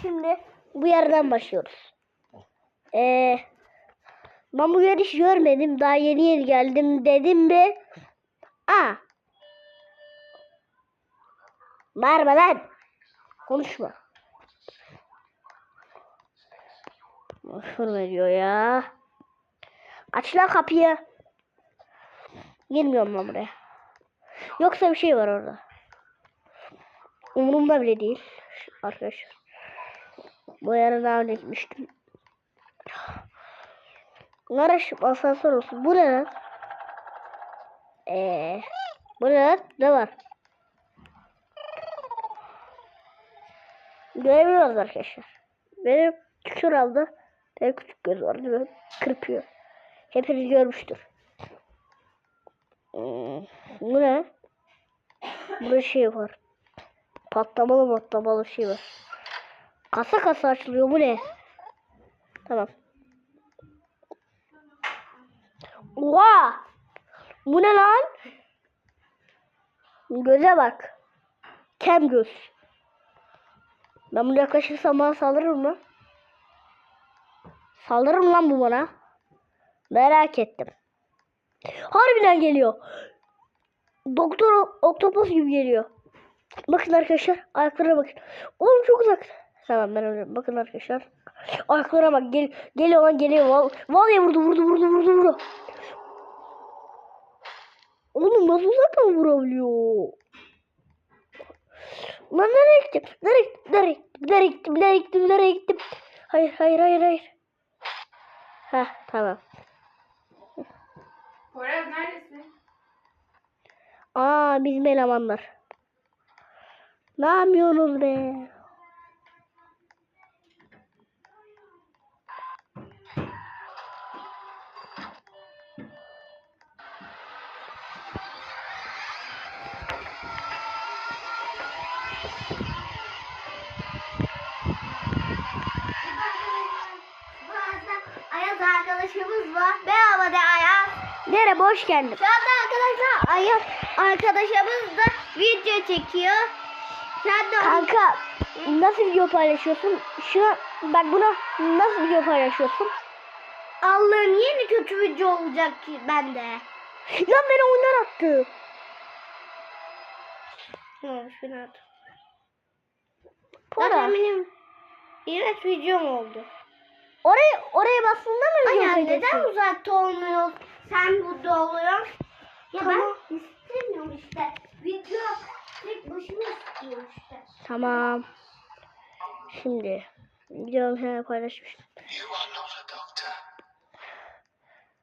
Şimdi bu yerden başlıyoruz. Ee, ben bu hiç görmedim. Daha yeni yeni geldim dedim mi? Aa. Bağırma lan. Konuşma. Şunu veriyor ya. Aç lan kapıyı. Girmiyorum ben buraya. Yoksa bir şey var orada. Umurumda bile değil. Arkadaşlar. Bu yere daha önce gitmiştim. Asansör olsun. Bu ne lan? Eee. Bu ne lan? Ne var? Göremiyoruz arkadaşlar. Benim tükür aldı. Benim küçük göz var değil? Kırpıyor. Hepiniz görmüştür. Hmm, Bu ne? Burada şey var. Patlamalı patlamalı şey var. Kasa kasa açılıyor bu ne? Tamam. Oha! Bu ne lan? Göze bak. Kem göz. Ben bunu yaklaşırsam bana saldırır mı? Saldırır mı lan bu bana? Merak ettim. Harbiden geliyor. Doktor Oktopus gibi geliyor. Bakın arkadaşlar. Ayaklarına bakın. Oğlum çok uzak. Tamam ben öyle. Bakın arkadaşlar. Ayaklara bak. Gel, geliyor lan geliyor. Val, vallahi vurdu vurdu vurdu vurdu vurdu. Oğlum nasıl uzaktan vurabiliyor? Lan nereye gittim? Nereye gittim? Nereye gittim? Nereye gittim? Nereye gittim? Nereye gittim? Hayır hayır hayır hayır. Heh tamam. Poyraz neredesin? Aa bizim elemanlar. Ne yapıyorsunuz be? Arkadaşımız var. Merhaba de Ayaz. Merhaba hoş geldin. Şu anda arkadaşlar Ayaz arkadaşımız da video çekiyor. Sen de Kanka nasıl video paylaşıyorsun? Şuna bak buna nasıl video paylaşıyorsun? Allah'ım yeni kötü video olacak ki bende. Lan beni oyundan attı. Ne şunu at. Pora. Zaten benim iğrenç videom oldu. Oraya oraya bastığında mı video Ayaz neden uzakta olmuyor? Sen burada oluyorsun. Ya Tamam. ben istemiyorum işte. Video tek başına istiyorum işte. Tamam. Şimdi videomu hemen paylaşmıştım.